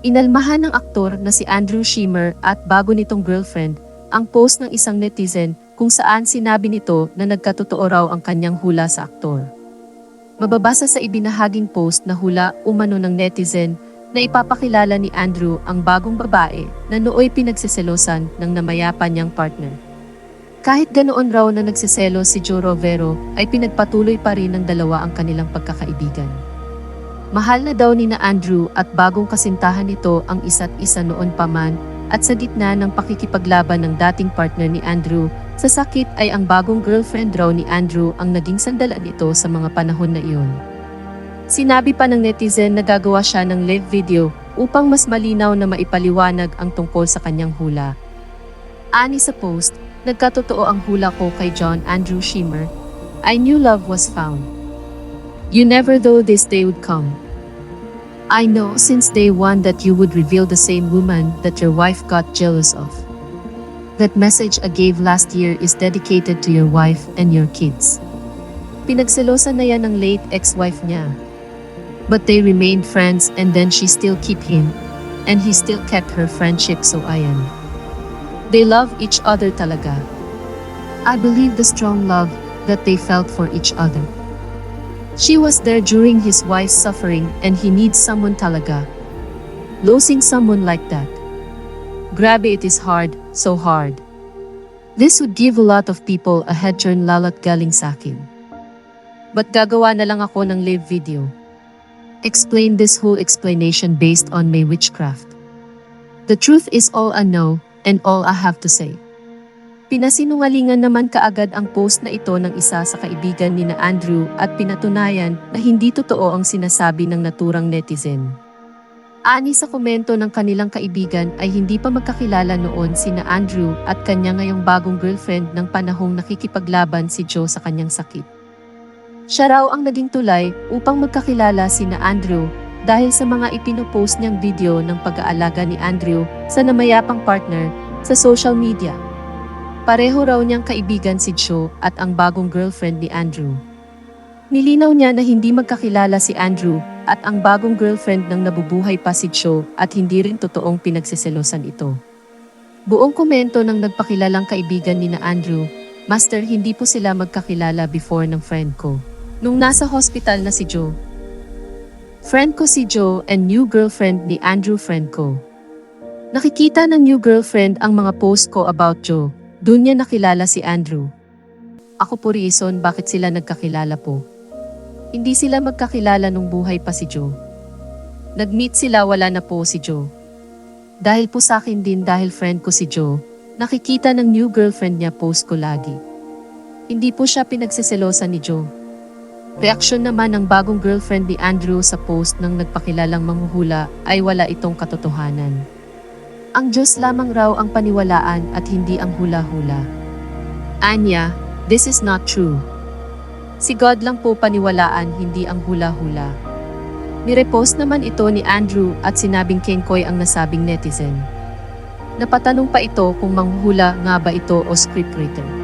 Inalmahan ng aktor na si Andrew Schimmer at bago nitong girlfriend ang post ng isang netizen kung saan sinabi nito na nagkatotoo raw ang kanyang hula sa aktor. Mababasa sa ibinahaging post na hula umano ng netizen na ipapakilala ni Andrew ang bagong babae na nooy pinagsiselosan ng namayapa niyang partner. Kahit ganoon raw na nagsiselo si Joe Rovero ay pinagpatuloy pa rin ng dalawa ang kanilang pagkakaibigan. Mahal na daw ni na Andrew at bagong kasintahan nito ang isa't isa noon pa man at sa gitna ng pakikipaglaban ng dating partner ni Andrew, sa sakit ay ang bagong girlfriend raw ni Andrew ang naging sandalan nito sa mga panahon na iyon. Sinabi pa ng netizen na gagawa siya ng live video upang mas malinaw na maipaliwanag ang tungkol sa kanyang hula. Ani sa post, nagkatotoo ang hula ko kay John Andrew Schimmer. I knew love was found. You never though this day would come. I know since day one that you would reveal the same woman that your wife got jealous of. That message I gave last year is dedicated to your wife and your kids. Pinagselosan na yan ng late ex-wife niya. But they remained friends and then she still keep him. And he still kept her friendship so ayan. They love each other talaga. I believe the strong love that they felt for each other. She was there during his wife's suffering and he needs someone talaga. Losing someone like that. Grabe it is hard, so hard. This would give a lot of people a head turn lalat galing sa akin. But gagawa na lang ako ng live video. Explain this whole explanation based on my witchcraft. The truth is all I know and all I have to say. Pinasinungalingan naman kaagad ang post na ito ng isa sa kaibigan ni na Andrew at pinatunayan na hindi totoo ang sinasabi ng naturang netizen. Ani sa komento ng kanilang kaibigan ay hindi pa magkakilala noon sina Andrew at kanya ngayong bagong girlfriend ng panahong nakikipaglaban si Joe sa kanyang sakit. Siya raw ang naging tulay upang magkakilala sina Andrew dahil sa mga ipinopost niyang video ng pag-aalaga ni Andrew sa namayapang partner sa social media. Pareho raw niyang kaibigan si Joe at ang bagong girlfriend ni Andrew. Nilinaw niya na hindi magkakilala si Andrew at ang bagong girlfriend ng nabubuhay pa si Joe at hindi rin totoong pinagsiselosan ito. Buong komento ng nagpakilalang kaibigan ni na Andrew, Master hindi po sila magkakilala before ng friend ko. Nung nasa hospital na si Joe. Friend ko si Joe and new girlfriend ni Andrew friend ko. Nakikita ng new girlfriend ang mga post ko about Joe. Doon niya nakilala si Andrew. Ako po reason bakit sila nagkakilala po. Hindi sila magkakilala nung buhay pa si Joe. Nag-meet sila wala na po si Joe. Dahil po sa akin din dahil friend ko si Joe, nakikita ng new girlfriend niya post ko lagi. Hindi po siya pinagsiselosan ni Joe. Reaksyon naman ng bagong girlfriend ni Andrew sa post ng nagpakilalang manghuhula ay wala itong katotohanan. Ang Diyos lamang raw ang paniwalaan at hindi ang hula-hula. Anya, this is not true. Si God lang po paniwalaan, hindi ang hula-hula. Nirepost naman ito ni Andrew at sinabing Kenkoy ang nasabing netizen. Napatanong pa ito kung manghuhula nga ba ito o scriptwriter.